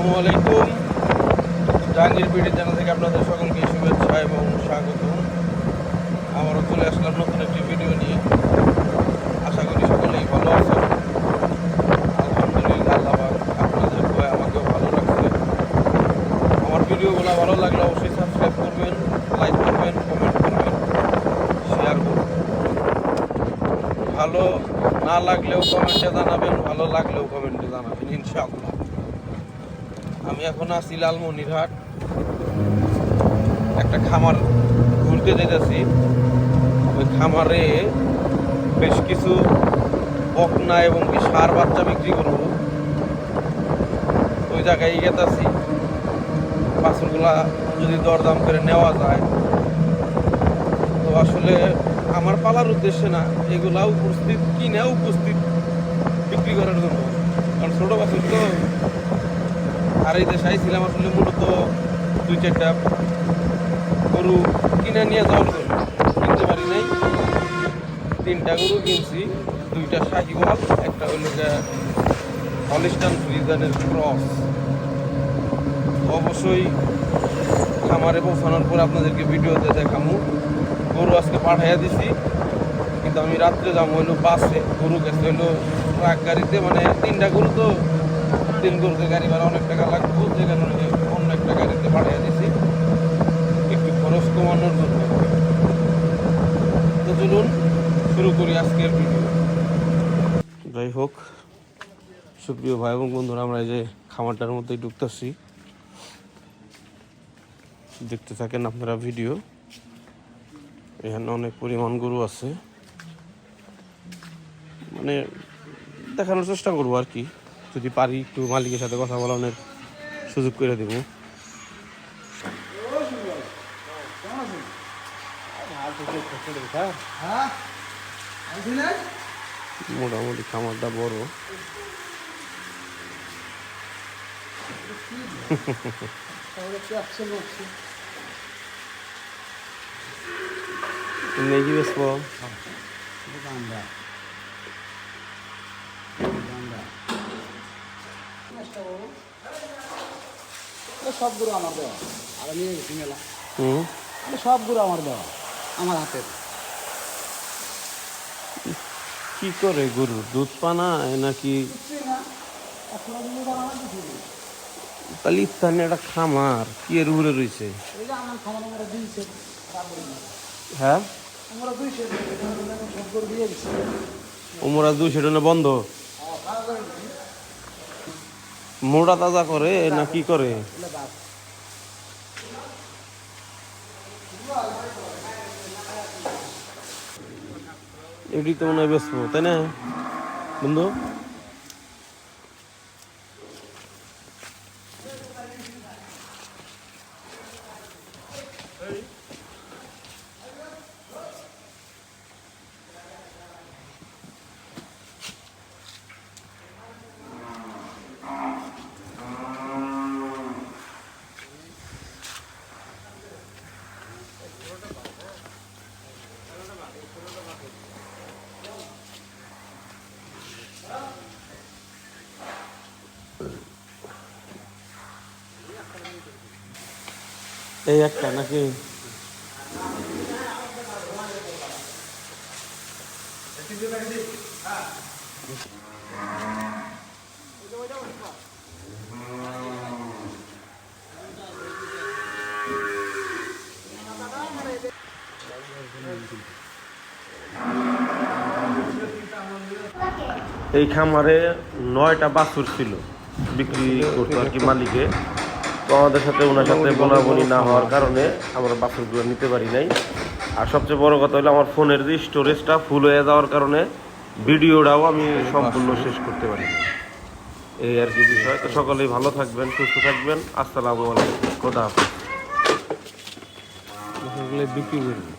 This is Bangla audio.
আসসালামু আলাইকুম। জাহাঙ্গীর চ্যানেল থেকে আপনাদের সকলকে শুভেচ্ছা এবং স্বাগত আমারও চলে আসলাম নতুন একটি ভিডিও নিয়ে। আশা করি সকলেই ভালো আছেন। আলহামদুলিল্লাহ, আল্লাহ আপনাদের দোয়ায় আমাকেও ভালো লাগছে আমার ভিডিওগুলো ভালো লাগলে অবশ্যই সাবস্ক্রাইব করবেন, লাইক করবেন, কমেন্ট করবেন, শেয়ার করবেন। ভালো না লাগলেও কমেন্টে জানাবেন, ভালো লাগলেও কমেন্টে জানাবেন, ইনশাআল্লাহ। আমি এখন আছি লালমনিরহাট। একটা খামার ঘুরতে যেতেছি। ওই খামারে বেশ কিছু বকনা এবং কি সার বাচ্চা বিক্রি করব। ওই জায়গায় গেতাছি। বাছুরগুলা যদি দরদাম করে নেওয়া যায়। তো আসলে আমার পালার উদ্দেশ্যে না, এগুলা উপস্থিত কিনে উপস্থিত বিক্রি করার জন্য। কারণ ছোটো বাছুর তো আর এই দেশে আইছিলাম আসলে মূলত দুই চারটা গরু কিনে নিয়ে যাওয়ার জন্য। কিনতে পারি নাই। তিনটা গরু কিনছি, দুইটা শাহিওয়াল, একটা হইল হলিস্টান ফ্রিজানের ক্রস। অবশ্যই খামারে পৌঁছানোর পর আপনাদেরকে ভিডিওতে দেখামু। গরু আজকে পাঠাইয়া দিছি, কিন্তু আমি রাত্রে যাব হইল বাসে। গরু গেছে হইল ট্রাক গাড়িতে মানে তিনটা গরু তো তিন গরুতে গাড়ি ভাড়া অনেক টাকা লাগবে যে কারণে অন্য একটা গাড়িতে পাঠিয়ে দিছি। একটু খরচ কমানোর জন্য। তো চলুন, শুরু করি আজকের ভিডিও যাই হোক, সুপ্রিয় ভাই এবং বন্ধুরা, আমরা এই যে খামারটার মধ্যেই ঢুকতেছি। দেখতে থাকেন আপনারা ভিডিও এখানে অনেক পরিমাণ গরু আছে। মানে দেখানোর চেষ্টা করব আর কি। যদি পারি একটু মালিকের সাথে কথা বলানোর সুযোগ করে দেবো। মোটামুটি খামারটা বড়। তুমি কি বেসবো সবগুলো আমার দেওয়া। আর আমি মেলা আমি সবগুলো আমার দেওয়া আমার হাতের। কি করে গরু? দুধ পানায় নাকি? তাহলে একটা খামার কি এর উপরে রয়েছে? হ্যাঁ? ওমরা দুই সেটা বন্ধ। মোড়া তাজা করে না কি করে? এটি তো মনে হয় বেসবো তাই না? বন্ধু? এই একটা নাকি? এই খামারে নয়টা বাছুর ছিল। বিক্রি করতো আর কি মালিকে। তো আমাদের সাথে ওনার সাথে বোনাবনি না হওয়ার কারণে আমরা বাছুরগুলো নিতে পারি নাই। আর সবচেয়ে বড় কথা হলো আমার ফোনের যে স্টোরেজটা ফুল হয়ে যাওয়ার কারণে ভিডিওটাও আমি সম্পূর্ণ শেষ করতে পারি এই আর কি বিষয়। তো সকলেই ভালো থাকবেন, সুস্থ থাকবেন। আসসালামু আলাইকুম। খোদা হাফেজ। বিক্রি করবি